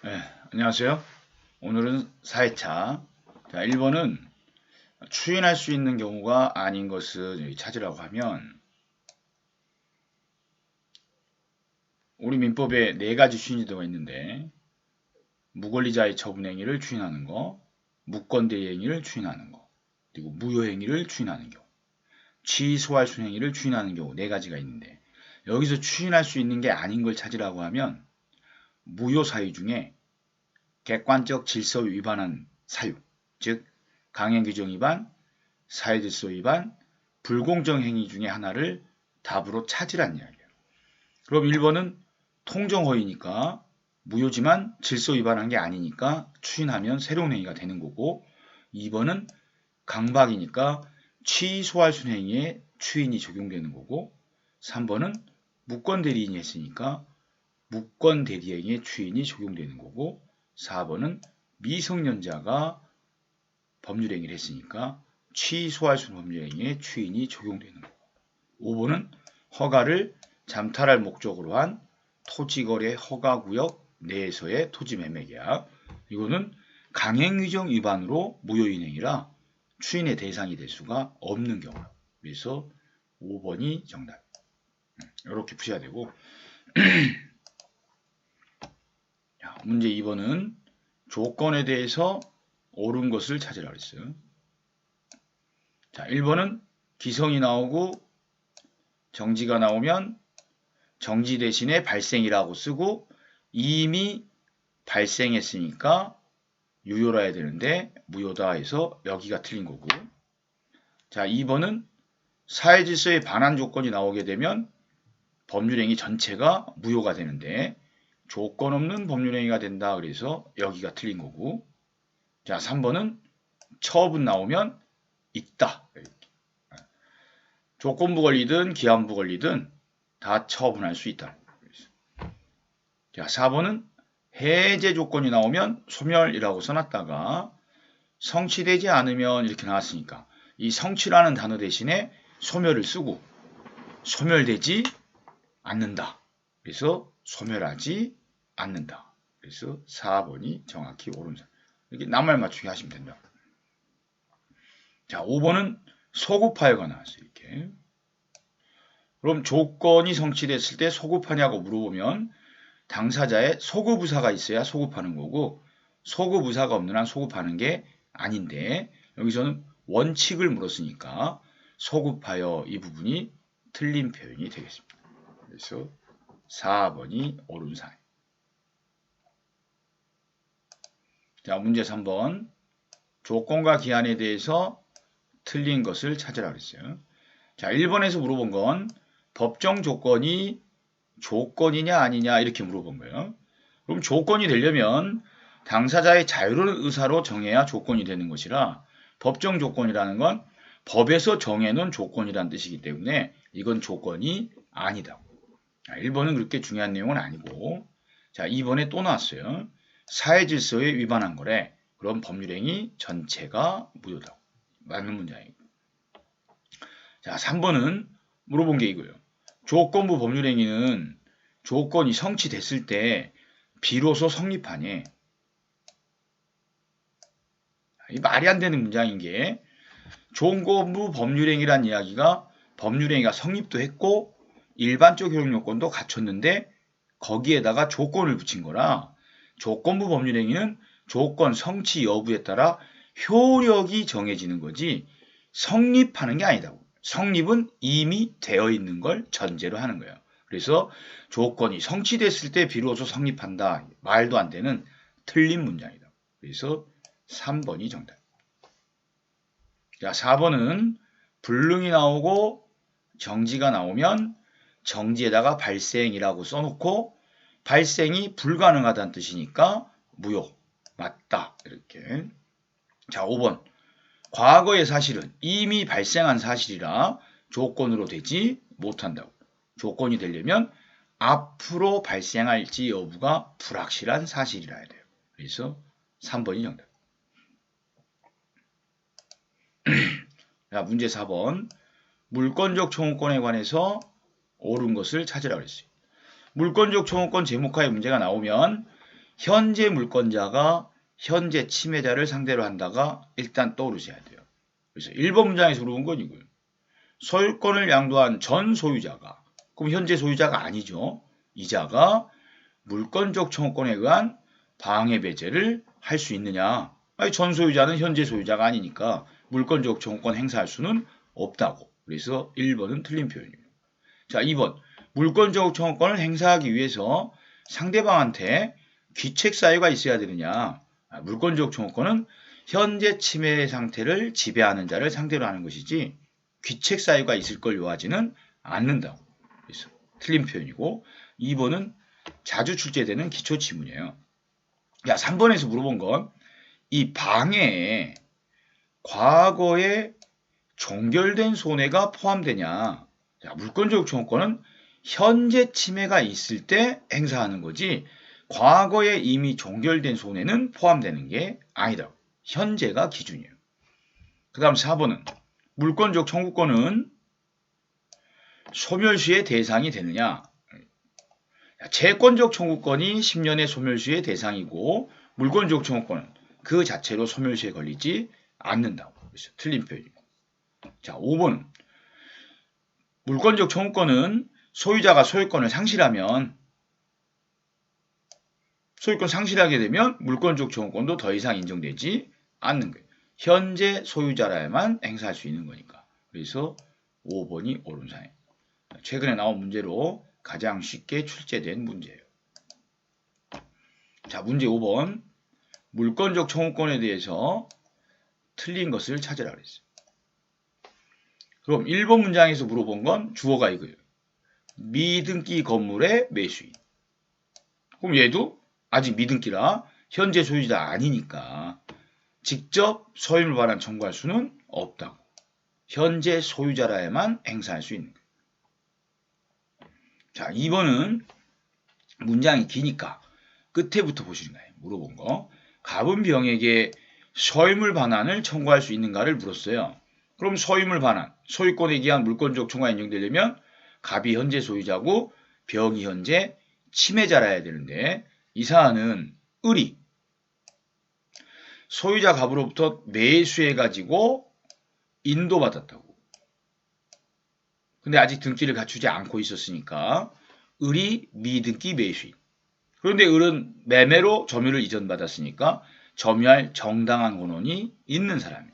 네, 안녕하세요. 오늘은 4회차. 자, 1번은 추인할 수 있는 경우가 아닌 것을 찾으라고 하면 우리 민법에 네 가지 추인지도가 있는데 무권리자의 처분행위를 추인하는 거, 무권대행위를 추인하는 거, 그리고 무효행위를 추인하는 경우, 취소할 수 행위를 추인하는 경우 네 가지가 있는데 여기서 추인할 수 있는 게 아닌 걸 찾으라고 하면 무효 사유 중에 객관적 질서 위반한 사유, 즉 강행 규정 위반, 사회 질서 위반, 불공정 행위 중에 하나를 답으로 찾으란 이야기예요. 그럼 1번은 통정 허위니까 무효지만 질서 위반한 게 아니니까 추인하면 새로운 행위가 되는 거고 2번은 강박이니까 취소할 수 행위에 추인이 적용되는 거고 3번은 무권 대리인이 했으니까 무권 대리행위에 추인이 적용되는 거고 4번은 미성년자가 법률행위를 했으니까 취소할 수 있는 법률행위에 추인이 적용되는 거고 5번은 허가를 잠탈할 목적으로 한 토지거래 허가구역 내에서의 토지매매계약. 이거는 강행위정 위반으로 무효인행이라 추인의 대상이 될 수가 없는 경우. 그래서 5번이 정답. 이렇게 푸셔야 되고 문제 2번은 조건에 대해서 옳은 것을 찾으라 그랬어요. 자, 1번은 기성이 나오고 정지가 나오면 정지 대신에 발생이라고 쓰고 이미 발생했으니까 유효라 해야 되는데 무효다 해서 여기가 틀린 거고 자 2번은 사회질서에 반한 조건이 나오게 되면 법률행위 전체가 무효가 되는데 조건 없는 법률행위가 된다. 그래서 여기가 틀린 거고. 자, 3번은 처분 나오면 있다. 조건부 권리든 기한부 권리든 다 처분할 수 있다. 자, 4번은 해제 조건이 나오면 소멸이라고 써놨다가 성취되지 않으면 이렇게 나왔으니까 이 성취라는 단어 대신에 소멸을 쓰고 소멸되지 않는다. 그래서 소멸하지 않는다. 그래서 4번이 정확히 선. 이렇게 낱말 맞추기 하시면 된다. 자, 5번은 소급하여가 나왔어요. 이렇게. 그럼 조건이 성취됐을 때 소급하냐고 물어보면 당사자의 소급의사가 있어야 소급하는 거고 소급의사가 없는 한 소급하는 게 아닌데 여기서는 원칙을 물었으니까 소급하여 이 부분이 틀린 표현이 되겠습니다. 그래서 4번이 옳은 사인. 자, 문제 3번. 조건과 기한에 대해서 틀린 것을 찾으라 그랬어요. 자, 1번에서 물어본 건 법정 조건이 조건이냐 아니냐 이렇게 물어본 거예요. 그럼 조건이 되려면 당사자의 자유로운 의사로 정해야 조건이 되는 것이라 법정 조건이라는 건 법에서 정해놓은 조건이라는 뜻이기 때문에 이건 조건이 아니다. 1번은 그렇게 중요한 내용은 아니고 자 2번에 또 나왔어요. 사회 질서에 위반한 거래. 그럼 법률행위 전체가 무효다. 맞는 문장이고. 자, 3번은 물어본 게 이거예요. 조건부 법률행위는 조건이 성취됐을 때 비로소 성립하니 이 말이 안 되는 문장인 게 조건부 법률행위란 이야기가 법률행위가 성립도 했고 일반적 효력 요건도 갖췄는데 거기에다가 조건을 붙인 거라 조건부 법률행위는 조건 성취 여부에 따라 효력이 정해지는 거지 성립하는 게 아니다고. 성립은 이미 되어 있는 걸 전제로 하는 거예요. 그래서 조건이 성취됐을 때 비로소 성립한다. 말도 안 되는 틀린 문장이다. 그래서 3번이 정답. 자, 4번은 불능이 나오고 정지가 나오면 정지에다가 발생이라고 써놓고 발생이 불가능하다는 뜻이니까 무효. 맞다. 이렇게. 자, 5번. 과거의 사실은 이미 발생한 사실이라 조건으로 되지 못한다고. 조건이 되려면 앞으로 발생할지 여부가 불확실한 사실이라 해야 돼요. 그래서 3번이 정답. 자, 문제 4번. 물권적 청구권에 관해서 옳은 것을 찾으라 그랬어요. 물권적 청구권 제목화의 문제가 나오면 현재 물권자가 현재 침해자를 상대로 한다가 일단 떠오르셔야 돼요. 그래서 1번 문장에서 물어본 건 이거예요. 소유권을 양도한 전 소유자가 그럼 현재 소유자가 아니죠. 이자가 물권적 청구권에 의한 방해 배제를 할 수 있느냐? 아니 전 소유자는 현재 소유자가 아니니까 물권적 청구권 행사할 수는 없다고. 그래서 1번은 틀린 표현이에요. 자, 2번. 물권적 청구권을 행사하기 위해서 상대방한테 귀책 사유가 있어야 되느냐? 아, 물권적 청구권은 현재 침해 상태를 지배하는 자를 상대로 하는 것이지 귀책 사유가 있을 걸 요하지는 않는다고. 그래서 틀린 표현이고 2번은 자주 출제되는 기초 지문이에요. 야, 3번에서 물어본 건 이 방해에 과거에 종결된 손해가 포함되냐. 자, 물권적 청구권은 현재 침해가 있을 때 행사하는 거지 과거에 이미 종결된 손해는 포함되는 게 아니다. 현재가 기준이에요. 그 다음 4번은 물권적 청구권은 소멸시의 대상이 되느냐. 채권적 청구권이 10년의 소멸시의 대상이고 물권적 청구권은 그 자체로 소멸시에 걸리지 않는다고. 그래서 틀린 표현입니다. 자, 5번. 물권적 청구권은 소유자가 소유권을 상실하면 소유권 상실하게 되면 물권적 청구권도 더 이상 인정되지 않는 거예요. 현재 소유자라야만 행사할 수 있는 거니까. 그래서 5번이 옳은 사항이에요. 최근에 나온 문제로 가장 쉽게 출제된 문제예요. 자, 문제 5번. 물권적 청구권에 대해서 틀린 것을 찾으라 그랬어요. 그럼 1번 문장에서 물어본 건 주어가 이거예요. 미등기 건물의 매수인. 그럼 얘도 아직 미등기라 현재 소유자 아니니까 직접 소유물 반환 청구할 수는 없다고. 현재 소유자라야만 행사할 수 있는. 자, 2번은 문장이 기니까 끝에부터 보시는 거예요. 물어본 거. 갑은 병에게 소유물 반환을 청구할 수 있는가를 물었어요. 그럼 소유물 반환, 소유권에 기한 물권 적 청구가 인정되려면 갑이 현재 소유자고 병이 현재 침해자라야 되는데 이 사안은 을이 소유자 갑으로부터 매수해가지고 인도받았다고. 근데 아직 등기를 갖추지 않고 있었으니까 을이 미등기 매수인. 그런데 을은 매매로 점유를 이전받았으니까 점유할 정당한 권한이 있는 사람이야.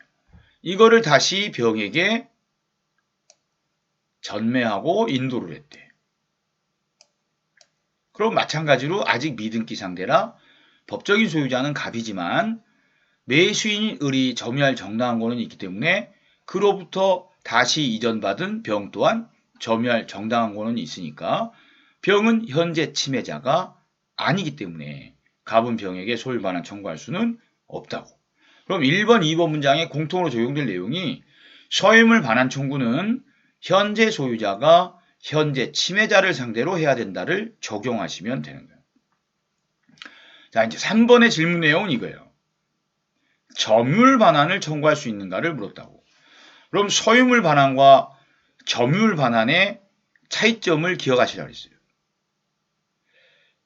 이거를 다시 병에게 전매하고 인도를 했대. 그럼 마찬가지로 아직 미등기 상대라 법적인 소유자는 갑이지만 매수인인 을이 점유할 정당한 권한이 있기 때문에 그로부터 다시 이전받은 병 또한 점유할 정당한 권한이 있으니까 병은 현재 침해자가 아니기 때문에 갑은 병에게 소유 반환 청구할 수는 없다고. 그럼 1번, 2번 문장에 공통으로 적용될 내용이 소유물 반환 청구는 현재 소유자가 현재 침해자를 상대로 해야 된다를 적용하시면 되는 거예요. 자, 이제 3번의 질문 내용은 이거예요. 점유물 반환을 청구할 수 있는가를 물었다고. 그럼 소유물 반환과 점유물 반환의 차이점을 기억하시라 그랬어요.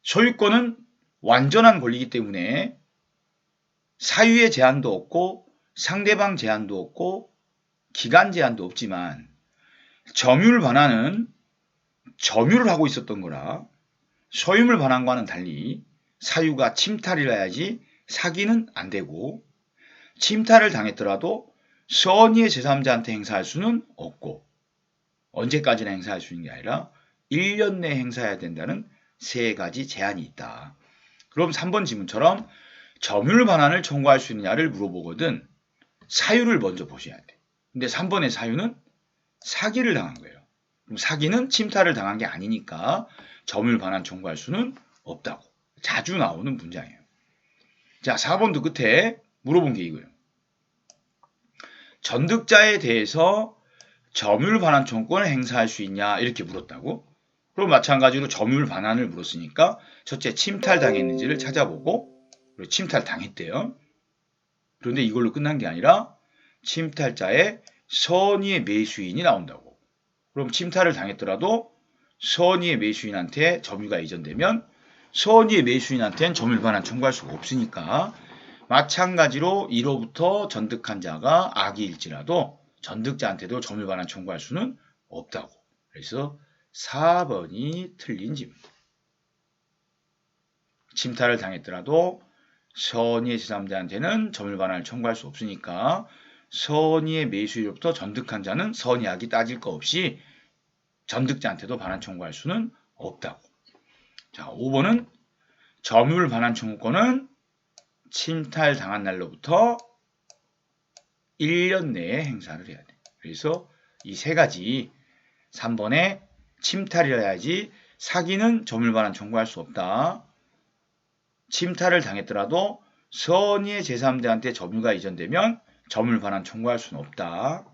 소유권은 완전한 권리이기 때문에 사유의 제한도 없고 상대방 제한도 없고 기간 제한도 없지만 점유를 반환은 점유를 하고 있었던 거라 소유물 반환과는 달리 사유가 침탈이라야지 사기는 안 되고 침탈을 당했더라도 선의의 제3자한테 행사할 수는 없고 언제까지나 행사할 수 있는 게 아니라 1년 내에 행사해야 된다는 세 가지 제한이 있다. 그럼 3번 지문처럼 점유율 반환을 청구할 수 있느냐를 물어보거든 사유를 먼저 보셔야 돼. 근데 3번의 사유는 사기를 당한 거예요. 사기는 침탈을 당한 게 아니니까 점유율 반환 청구할 수는 없다고. 자주 나오는 문장이에요. 자, 4번도 끝에 물어본 게 이거예요. 전득자에 대해서 점유율 반환 청구권을 행사할 수 있냐 이렇게 물었다고. 그럼 마찬가지로 점유율 반환을 물었으니까 첫째 침탈 당했는지를 찾아보고 침탈 당했대요. 그런데 이걸로 끝난 게 아니라 침탈자의 선의의 매수인이 나온다고. 그럼 침탈을 당했더라도 선의의 매수인한테 점유가 이전되면 선의의 매수인한테는 점유율 반환 청구할 수가 없으니까 마찬가지로 1호부터 전득한 자가 악이일지라도 전득자한테도 점유율 반환 청구할 수는 없다고. 그래서 4번이 틀린 질문. 침탈을 당했더라도 선의의 제3자한테는 점유율 반환을 청구할 수 없으니까 선의의 매수일로부터 전득한 자는 선의악이 따질 거 없이 전득자한테도 반환 청구할 수는 없다고. 자, 5번은 점유율 반환 청구권은 침탈 당한 날로부터 1년 내에 행사를 해야 돼. 그래서 이 세 가지 3번에 침탈이라야지 사기는 점유율 반환 청구할 수 없다. 침탈을 당했더라도 선의의 제3자한테 점유가 이전되면 점유율 반환 청구할 수는 없다.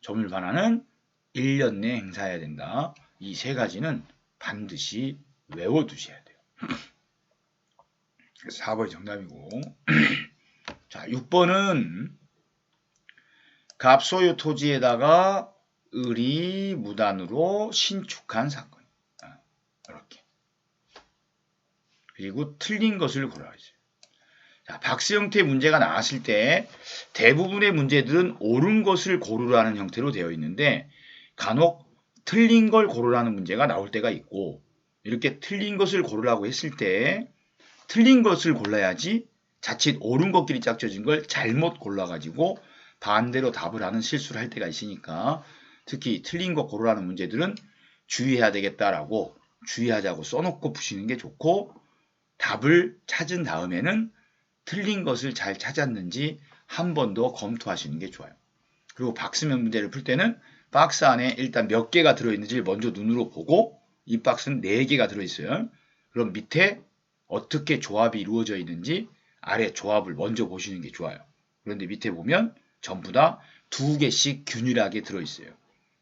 점유율 반환은 1년 내에 행사해야 된다. 이 세 가지는 반드시 외워두셔야 돼요. 4번이 정답이고 자 6번은 갑소유 토지에다가 을이 무단으로 신축한 사건 이렇게 그리고 틀린 것을. 자, 박스 형태의 문제가 나왔을 때 대부분의 문제들은 옳은 것을 고르라는 형태로 되어 있는데 간혹 틀린 걸 고르라는 문제가 나올 때가 있고 이렇게 틀린 것을 고르라고 했을 때 틀린 것을 골라야지 자칫 옳은 것끼리 짝져진 걸 잘못 골라가지고 반대로 답을 하는 실수를 할 때가 있으니까 특히 틀린 거 고르라는 문제들은 주의해야 되겠다라고 주의하자고 써놓고 푸시는 게 좋고 답을 찾은 다음에는 틀린 것을 잘 찾았는지 한 번 더 검토하시는 게 좋아요. 그리고 박스면 문제를 풀 때는 박스 안에 일단 몇 개가 들어있는지 먼저 눈으로 보고 이 박스는 4개가 들어있어요. 그럼 밑에 어떻게 조합이 이루어져 있는지 아래 조합을 먼저 보시는 게 좋아요. 그런데 밑에 보면 전부 다 두 개씩 균일하게 들어있어요.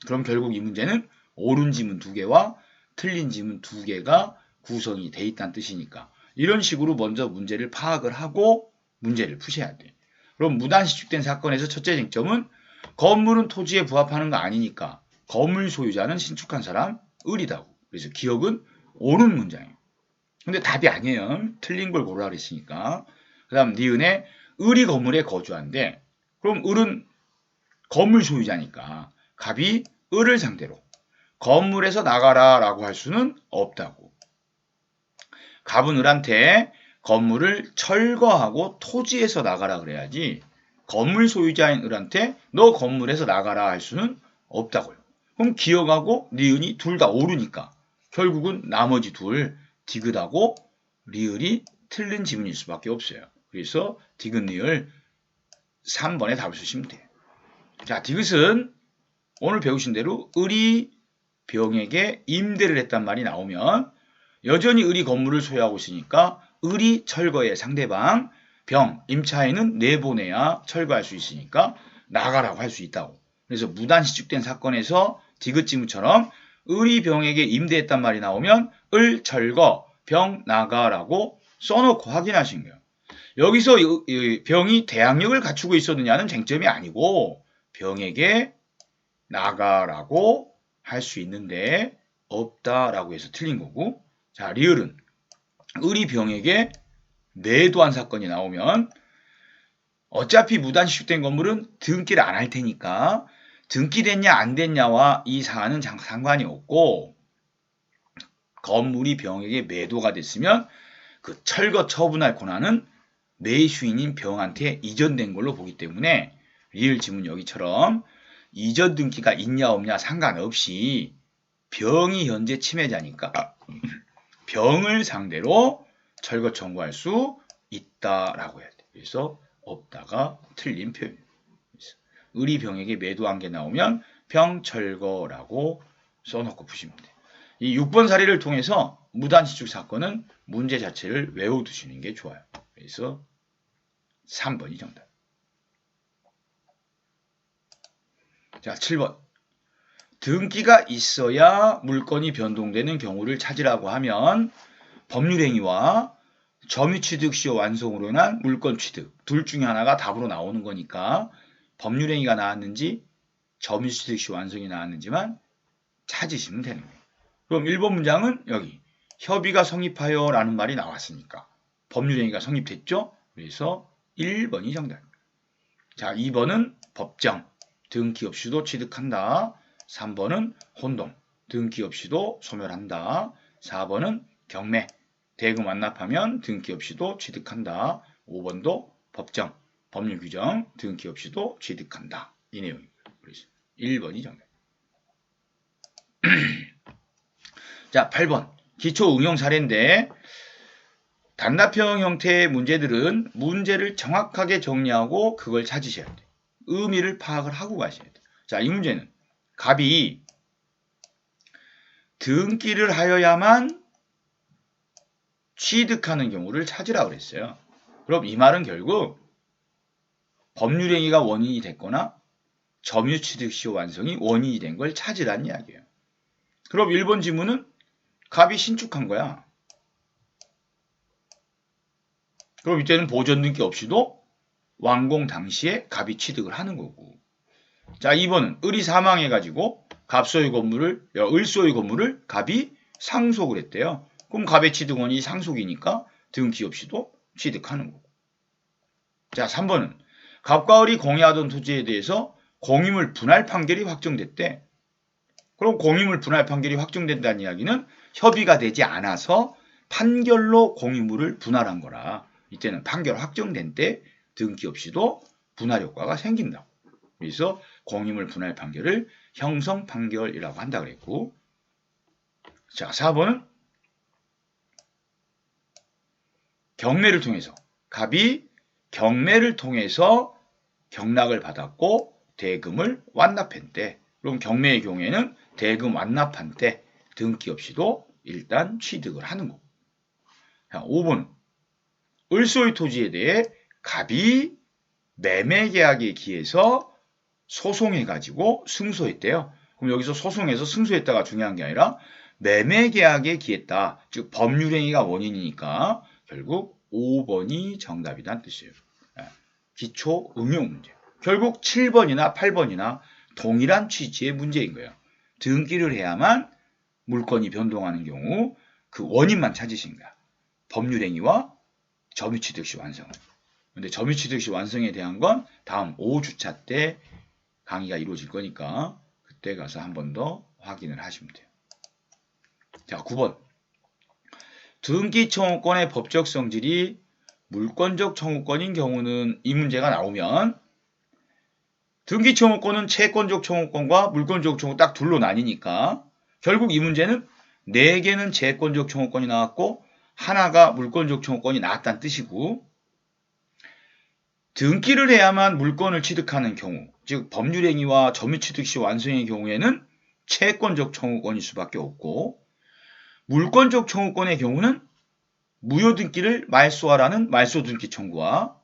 그럼 결국 이 문제는 옳은 지문 두 개와 틀린 지문 두 개가 구성이 돼 있다는 뜻이니까 이런 식으로 먼저 문제를 파악을 하고 문제를 푸셔야 돼. 그럼 무단시축된 사건에서 첫째 쟁점은 건물은 토지에 부합하는 거 아니니까 건물 소유자는 신축한 사람 을이다고. 그래서 기억은 옳은 문장이에요. 근데 답이 아니에요. 틀린 걸 고르라 그랬으니까. 그 다음 니은에 을이 건물에 거주한데 그럼 을은 건물 소유자니까 갑이 을을 상대로 건물에서 나가라 라고 할 수는 없다고. 갑은 을한테 건물을 철거하고 토지에서 나가라 그래야지 건물 소유자인 을한테 너 건물에서 나가라 할 수는 없다고요. 그럼 기억하고 니은이 둘 다 오르니까 결국은 나머지 둘 디귿하고 리을이 틀린 지문일 수밖에 없어요. 그래서 디귿 리을 3번에 답을 쓰시면 돼요. 자, 디귿은 오늘 배우신 대로 을이 병에게 임대를 했단 말이 나오면 여전히 을이 건물을 소유하고 있으니까 을이 철거해 상대방 병 임차인은 내보내야 철거할 수 있으니까 나가라고 할 수 있다고. 그래서 무단 시축된 사건에서 디귿 지문처럼 을이 병에게 임대했단 말이 나오면 을 철거 병 나가라고 써놓고 확인하신 거예요. 여기서 병이 대항력을 갖추고 있었느냐는 쟁점이 아니고 병에게 나가라고 할 수 있는데 없다라고 해서 틀린 거고 자 리을은 을이 병에게 매도한 사건이 나오면 어차피 무단시축된 건물은 등기를 안 할 테니까 등기됐냐 안 됐냐와 이 사안은 상관이 없고 건물이 병에게 매도가 됐으면 그 철거 처분할 권한은 매수인인 병한테 이전된 걸로 보기 때문에 리을 지문 여기처럼 이전 등기가 있냐 없냐 상관없이 병이 현재 침해자니까 병을 상대로 철거 청구할 수 있다라고 해야 돼. 그래서 없다가 틀린 표현입니다. 을이 병에게 매도한 게 나오면 병철거라고 써놓고 푸시면 돼요. 이 6번 사례를 통해서 무단시축 사건은 문제 자체를 외워두시는 게 좋아요. 그래서 3번이 정답. 자, 7번. 등기가 있어야 물건이 변동되는 경우를 찾으라고 하면 법률행위와 점유취득 시효 완성으로 인한 물건 취득 둘 중에 하나가 답으로 나오는 거니까 법률행위가 나왔는지 점유취득 시효 완성이 나왔는지만 찾으시면 되는 거예요. 그럼 1번 문장은 여기 협의가 성립하여 라는 말이 나왔으니까 법률행위가 성립됐죠? 그래서 1번이 정답입니다. 자, 2번은 법정, 등기 없이도 취득한다. 3번은 혼동, 등기 없이도 소멸한다. 4번은 경매, 대금 완납하면 등기 없이도 취득한다. 5번도 법정, 법률 규정, 등기 없이도 취득한다. 이 내용입니다. 그래서 1번이 정답. 자, 8번. 기초 응용 사례인데 단답형 형태의 문제들은 문제를 정확하게 정리하고 그걸 찾으셔야 돼요. 의미를 파악을 하고 가셔야 돼요. 자, 이 문제는 갑이 등기를 하여야만 취득하는 경우를 찾으라고 그랬어요. 그럼 이 말은 결국 법률행위가 원인이 됐거나 점유취득 시효 완성이 원인이 된 걸 찾으라는 이야기예요. 그럼 1번 지문은 갑이 신축한 거야. 그럼 이때는 보전 등기 없이도 완공 당시에 갑이 취득을 하는 거고. 자, 2번은 을이 사망해가지고 갑소유 건물을, 을소유 건물을 갑이 상속을 했대요. 그럼 갑의 취득원이 상속이니까 등기 없이도 취득하는 거고. 자, 3번은 갑과 을이 공유하던 토지에 대해서 공유물 분할 판결이 확정됐대. 그럼 공유물 분할 판결이 확정된다는 이야기는 협의가 되지 않아서 판결로 공유물을 분할한 거라. 이때는 판결 확정된 때 등기 없이도 분할 효과가 생긴다. 그래서 공유물 분할 판결을 형성 판결이라고 한다 그랬고. 자 4번은 경매를 통해서 갑이 경매를 통해서 경락을 받았고 대금을 완납한 때 그럼 경매의 경우에는 대금 완납한 때 등기 없이도 일단 취득을 하는 거고. 자, 5번 을소유 토지에 대해 갑이 매매 계약에 기해서 소송해가지고 승소했대요. 그럼 여기서 소송해서 승소했다가 중요한 게 아니라 매매 계약에 기했다. 즉 법률행위가 원인이니까 결국 5번이 정답이란 뜻이에요. 예, 기초 응용 문제. 결국 7번이나 8번이나 동일한 취지의 문제인 거예요. 등기를 해야만 물건이 변동하는 경우 그 원인만 찾으신 거야. 법률행위와 점유취득 시 완성을. 근데 점유취득 시 완성에 대한 건 다음 5주차 때 강의가 이루어질 거니까 그때 가서 한 번 더 확인을 하시면 돼요. 자, 9번. 등기 청구권의 법적 성질이 물권적 청구권인 경우는 이 문제가 나오면 등기 청구권은 채권적 청구권과 물권적 청구 딱 둘로 나뉘니까 결국 이 문제는 4개는 채권적 청구권이 나왔고 하나가 물권적 청구권이 나왔다는 뜻이고 등기를 해야만 물건을 취득하는 경우 즉 법률행위와 점유취득 시 완성의 경우에는 채권적 청구권일 수밖에 없고 물권적 청구권의 경우는 무효등기를 말소하라는 말소등기 청구와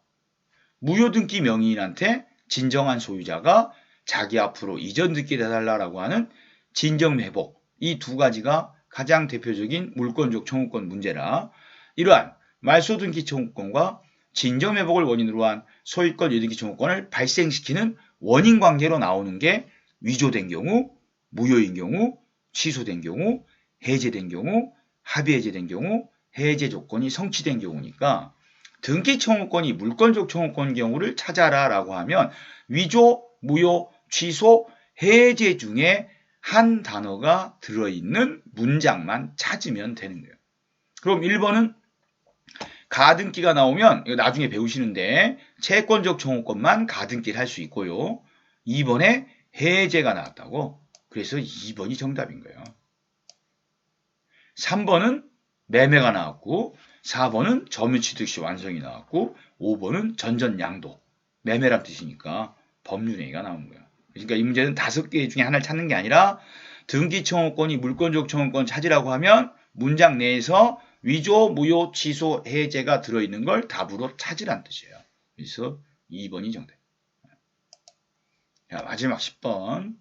무효등기 명의인한테 진정한 소유자가 자기 앞으로 이전 등기를 해달라고 하는 진정회복 이 두 가지가 가장 대표적인 물권적 청구권 문제라 이러한 말소등기 청구권과 진정회복을 원인으로 한 소유권 유등기 청구권을 발생시키는 원인 관계로 나오는 게 위조된 경우, 무효인 경우, 취소된 경우, 해제된 경우, 합의 해제된 경우, 해제 조건이 성취된 경우니까 등기 청구권이 물권적 청구권 경우를 찾아라 라고 하면 위조, 무효, 취소, 해제 중에 한 단어가 들어있는 문장만 찾으면 되는 거예요. 그럼 1번은 가등기가 나오면 이거 나중에 배우시는데 채권적 청구권만 가등기를 할 수 있고요. 2번에 해제가 나왔다고. 그래서 2번이 정답인 거예요. 3번은 매매가 나왔고 4번은 점유취득 시 완성이 나왔고 5번은 전전양도 매매란 뜻이니까 법률행위가 나온 거예요. 그러니까 이 문제는 다섯 개 중에 하나를 찾는 게 아니라 등기청구권이 물권적 청구권 찾으라고 하면 문장 내에서 위조, 무효, 취소, 해제가 들어있는 걸 답으로 찾으란 뜻이에요. 그래서 2번이 정답. 자, 마지막 10번.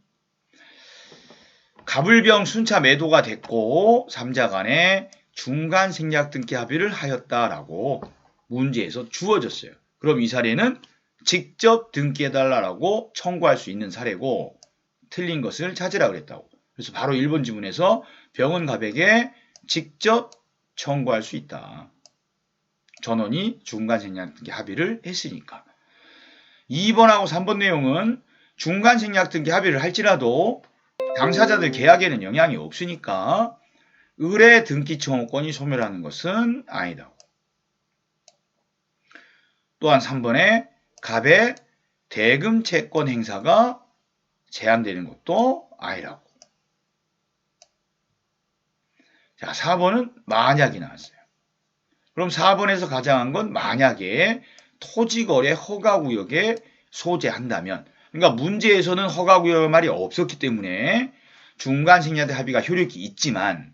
가불병 순차 매도가 됐고 3자 간에 중간 생략 등기 합의를 하였다라고 문제에서 주어졌어요. 그럼 이 사례는 직접 등기해달라고 청구할 수 있는 사례고 틀린 것을 찾으라 그랬다고. 그래서 바로 1번 지문에서 병원 갑에게 직접 청구할 수 있다. 전원이 중간생략등기 합의를 했으니까. 2번하고 3번 내용은 중간생략등기 합의를 할지라도 당사자들 계약에는 영향이 없으니까 의뢰 등기 청구권이 소멸하는 것은 아니다. 또한 3번에 갑의 대금 채권 행사가 제한되는 것도 아니라고. 자, 4번은 만약이 나왔어요. 그럼 4번에서 가장한 건 만약에 토지거래 허가구역에 소재한다면 그러니까 문제에서는 허가구역 말이 없었기 때문에 중간생략 합의가 효력이 있지만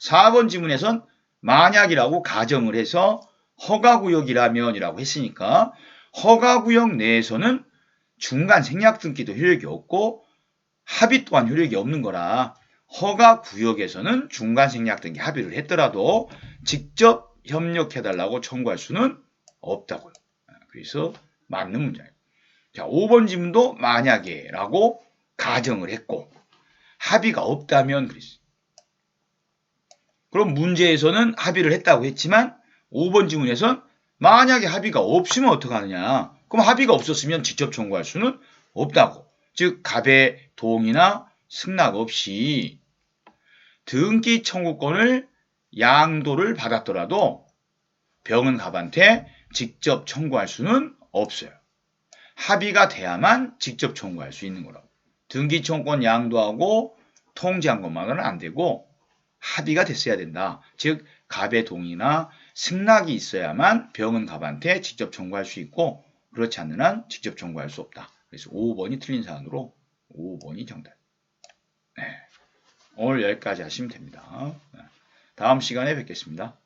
4번 지문에선 만약이라고 가정을 해서 허가구역이라면 이라고 했으니까 허가구역 내에서는 중간 생략 등기도 효력이 없고 합의 또한 효력이 없는 거라 허가 구역에서는 중간 생략 등기 합의를 했더라도 직접 협력해달라고 청구할 수는 없다고요. 그래서 맞는 문제예요. 자, 5번 질문도 만약에 라고 가정을 했고 합의가 없다면 그랬어요. 그럼 문제에서는 합의를 했다고 했지만 5번 질문에선 만약에 합의가 없으면 어떡하느냐. 그럼 합의가 없었으면 직접 청구할 수는 없다고. 즉 갑의 동의나 승낙 없이 등기 청구권을 양도를 받았더라도 병은 갑한테 직접 청구할 수는 없어요. 합의가 돼야만 직접 청구할 수 있는 거라고. 등기 청구권 양도하고 통지한 것만은 안 되고 합의가 됐어야 된다. 즉 갑의 동의나 승낙이 있어야만 병은 갑한테 직접 청구할 수 있고 그렇지 않는 한 직접 청구할 수 없다. 그래서 5번이 틀린 사안으로 5번이 정답. 네. 오늘 여기까지 하시면 됩니다. 네. 다음 시간에 뵙겠습니다.